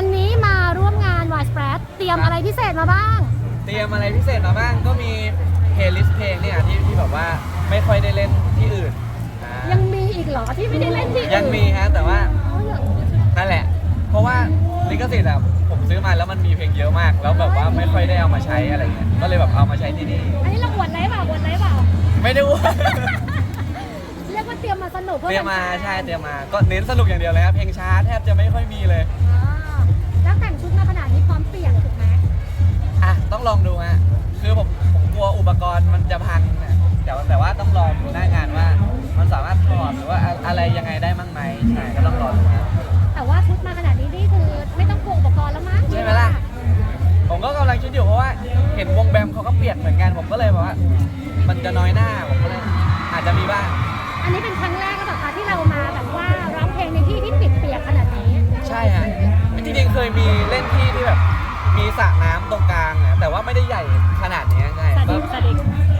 วันนี้มาร่วมงานวายสเปรดเตรียมอะไรพิเศษมาบ้าง เตรียมอะไรพิเศษมาบ้างก็มีเพลย์ลิสต์เพลงเนี่ยที่ที่แบบว่าไม่ค่อยได้เล่นที่อื่นอ่ายังมีอีกเหรอที่ไม่ได้เล่นที่อื่นยังมีฮะแต่ว่าอ๋อเหรอนั่นแหละ เพราะว่าลิขสิทธิ์อะผมซื้อมาแล้วมันมีเพลงเยอะมาก แล้วแบบว่าไม่ค่อยได้เอามาใช้อะไรเงี้ยก็เลยแบบเอามาใช้ที่นี่ อันนี้เราอวดไรเปล่าอวดไรเปล่า ไม่ได้ว่า เรียกว่าเตรียมมาสนุกพื่อเตรียมมาแฟนๆใช่เตรียมมาก็เน้นสนุกอย่างเดียวเลยครับเพลงช้าแทบจะไม่ค่อยมีเลย อ่า เห็นวงแบมเขาก็เปียกเหมือนกันผมก็เลยบอกว่า มันจะน้อยหน้าผมก็เลย อาจจะมีบ้าง อันนี้เป็นครั้งแรกหรือเปล่าคะที่เรามาแบบว่าร้องเพลงในที่ที่ปิดเปียกขนาดนี้ ใช่ฮะจริงๆเคยมีเล่นที่ที่แบบ มีสระน้ำตรงกลางอะแต่ว่าไม่ได้ใหญ่ขนาดนี้ใช่ก็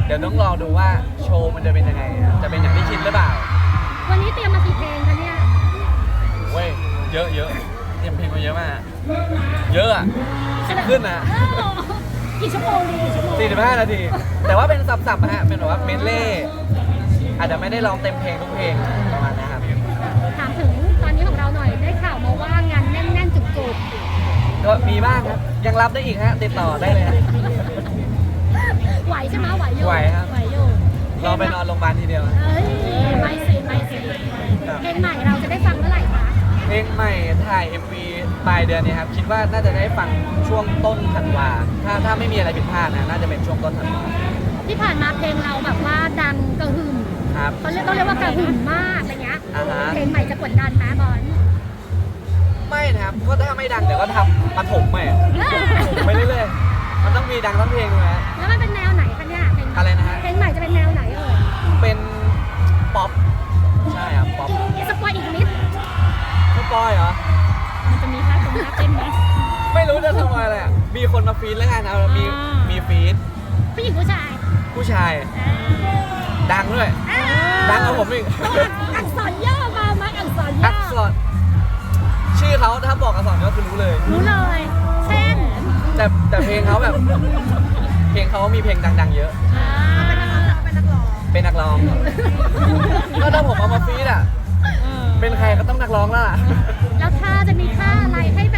เดี๋ยวต้องรอดูว่าโชว์มันจะเป็นยังไงอะจะเป็นอย่างที่คิดหรือเปล่าวันนี้เตรียมมากี่เพลงคะเนี่ย เว้ยเยอะเยอะเตรียมเพลงมาเยอะมาก เยอะอะสิบขึ้นอะอ้าว กี่ชั่วโมงดีกี่ชั่วโมงสี่สิบห้านาที แต่ว่าเป็นสับๆนะฮะ เป็นแบบว่าเมนเล่อาจจะไม่ได้ร้องเต็มเพลงทุกเพลงประมาณนะครับ ถามถึงตอนนี้ของเราหน่อยได้ข่าวมาว่างานแน่นๆจุกก็มีบ้างครับ ยังรับได้อีกฮะ ติดต่อได้เลยฮะ ๆไหวใช่ไหมไหวอยู่ไหวครับ ไหวอยู่รอไปนอนโรงพยาบาลทีเดียวเอ้ยไม่สิไม่สิเพลงใหม่เราจะได้ฟังเมื่อไหร่คะเพล งใหม่ถ่าย MV ปลายเดือนนี้ครับ คิดว่าน่าจะได้ฟังช่วงต้นธันวาถ้าถ้าไม่มีอะไรผิดพลาดนะ น่าจะเป็นช่วงต้นธันวาที่ผ่านมาเพลงเราแบบว่าดังกระหึ่มครับ เขาเรียกต้องเรียกว่ากระหึ่มมากอะไรเงี้ยอ่าฮะ เพลงใหม่จะกดดันไหมบอลไม่นะครับ ก็ถ้าไม่ดังเดี๋ยวก็ทำปฐมใหม่อะไปเรื่อยๆมันต้องมีดังทั้งเพลงเลยฮะแล้วมันเป็นแนวไหน ฟีดแล้วกันเอามีอ่ามี มีฟีดผู้หญิงผู้ชายผู้ชายอ่าดังด้วย อ่าดังกว่าผมอีกอักษรย่อมาไหมอักษรย่อัอกษรชื่อเขาถ้าบอกอักษรก็คือรู้เลย รู้เลย เช่นแต่แต่เพลงเขาแบบ เพลงเขามีเพลงดัง ๆ เยอะ อ่าเป็นนักร้องเป็นนักร้องเป็นนักร้องก็ถ้าผมเอามาฟีดอะ เป็นใครก็ต้องนักร้องแล้วล่ะ แล้วถ้าจะมีท่าอะไรให้แบบว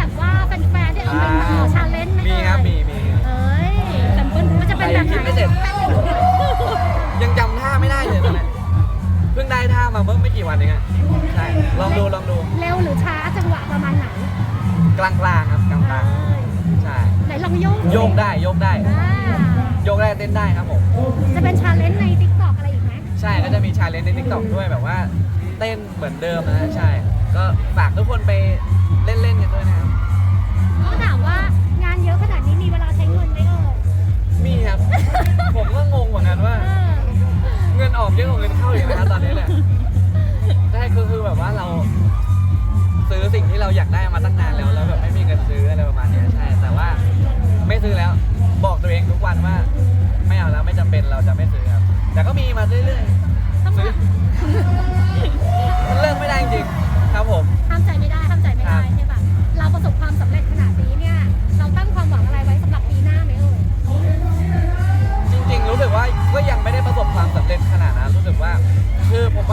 ่าแฟนๆได้เอาไปต่อชาเลนจ์ไหมมีครับมีมีเอ้ยแต่มันจะเป็นแบบคิดไหนไม่เสร็จยังจำท่าไม่ได้เลยตอนเนี้ยเพิ่งได้ท่ามาเมื่อไม่กี่วันเองอะใช่ลองดูลองดูเร็วหรือช้าจังหวะประมาณไหนกลางกลางๆครับกลางกลางเอ้ยๆใช่ไหนลองโยกโยกได้โยกได้อ่าโยกได้เต้นได้ครับผม จะเป็นชาเลนจ์ในทิกตอกอะไรอีกไหมใช่ก็จะมีชาเลนจ์ในทิกตอกด้วยแบบว่า เต้นเหมือนเดิมนะฮะใช่ ก็ฝากทุกคนไปเล่น ๆ กันด้วยนะครับ อะกว่าเงินเข้าอีกนะครับตอนนี้เนี่ยใช่คือคือแบบว่าเรา ซื้อสิ่งที่เราอยากได้มาตั้งนานแล้วแล้วแบบไม่มีเงินซื้ออะไรประมาณเนี้ยใช่ แต่ว่าไม่ซื้อแล้ว บอกตัวเองทุกวันว่า ไม่เอาแล้วไม่จำเป็นเราจะไม่ซื้อครับ แต่ก็มีมาเรื่อยต้องๆ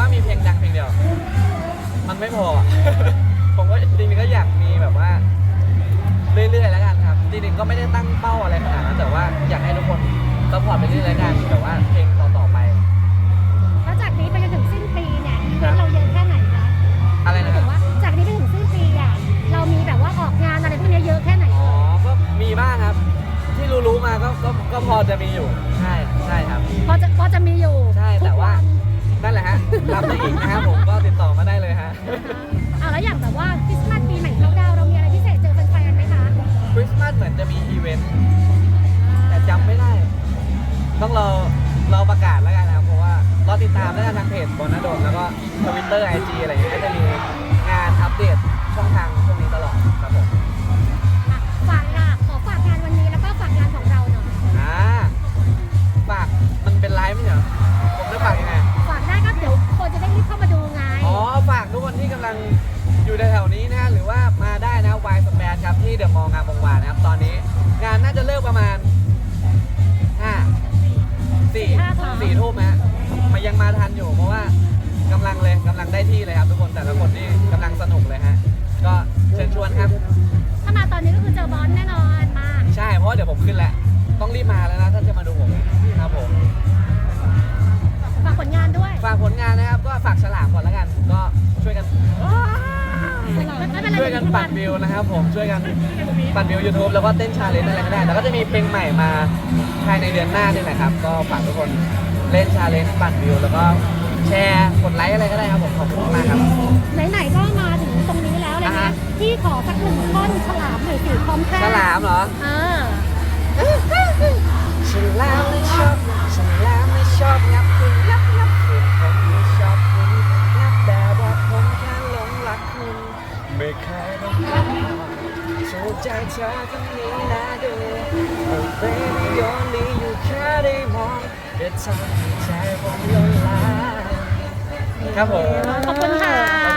มว่ามีเพลงดังเพลงเดียว มันไม่พอ ผมก็จริงๆก็อยากมีแบบว่า เรื่อยๆแล้วกันครับจริงๆก็ไม่ได้ตั้งเป้าอะไรขนาดนั้นแต่ว่าอยากให้ทุกคนซัพพอร์ตไปเรื่อยๆแล้วกันแต่ว่าเพลงต่อๆไป แล้วจากนี้ไปจนถึงสิ้นปีเนี่ยอีเวนต์เราเยอะแค่ไหนคะอะไรหมานะยคถึรับงว่าจากนี้ไปถึงสิ้นปีอะเรามีแบบว่าออกงานอะไรพวกเนี้ยเยอะแค่ไหนอ๋อเอ่ยก็มีบ้างครับ ที่รู้ๆมาก็ก็ก็พอจะมีอยู่ ใช่ใช่ครับ พอจะพอจะมีอยู่ใช่แต่ว่าทุกน นั่นแหละฮะ รับได้อีกนะครับผมก็ติดต่อมาได้เลยฮะ เอาแล้วอย่างแบบว่าคริสต์มาสปีใหม่เขาดาวน์เรามีอะไรพิเศษเจอแฟนๆไหมคะคริสต์มาสเหมือนจะมีอีเวนต์ แต่จำไม่ได้ ต้องรอรอประกาศแล้วกันนะครับเพราะว่ารอติดตามได้ทางเพจบนนดลแล้วก็ทวิตเตอร์ไอจีอะไรอย่างเงี้ยก็จะมี งอ๋อฝากทุกคนที่กำลังอยู่ในแถวๆนี้นะฮะหรือว่ามาได้นะวายสเปรครับที่งามวงวานนะครับ ตอนนี้งานน่าจะเลิกประมาณห้าสี่ห้าทุ่มสี่ทุ่มฮะมายังมาทันอยู่เพราะว่ากำลังเลยกำลังได้ที่เลยครับ ทุกคนแต่ละคนนี่กำลังสนุกเลยฮะก็เชิญชวนครับ ถ้ามาตอนนี้ก็คือเจอบอลแน่นอนมาใช่เพราะว่าเดี๋ยวผมขึ้นแล้วต้องรีบมาแล้วนะถ้าจะมาดูผมครับผม ฝากผลงานด้วย ฝากผลงานนะครับ ก็ฝากฉลามก่อนแล้วกัน ก็ช่วยกันไม่เป็นไร ช่วยกันปั่นวิวนะครับผมช่วยกันปั่นวิว YouTube แล้วก็เต้นชาเลนจ์อะไรก็ได้แล้วก็จะมีเพลงใหม่มาภายในเดือนหน้านี่แหละครับ ก็ฝากทุกคนเล่นชาเลนจ์ปั่นวิว แล้วก็แชร์กดไลค์อะไรก็ได้ครับผมขอบคุณมากครับไหนๆก็มาถึงตรงนี้แล้วเลยอ่านะฮะพี่ขอสักหนึ่งท่อนฉลามหน่อยสิพร้อมท่าฉลามเหรอเออฉลามไม่ชอบฉลามไม่ชอบงับคุณงับ ให้ใจผมละลา ครับผม ขอบคุณค่ะ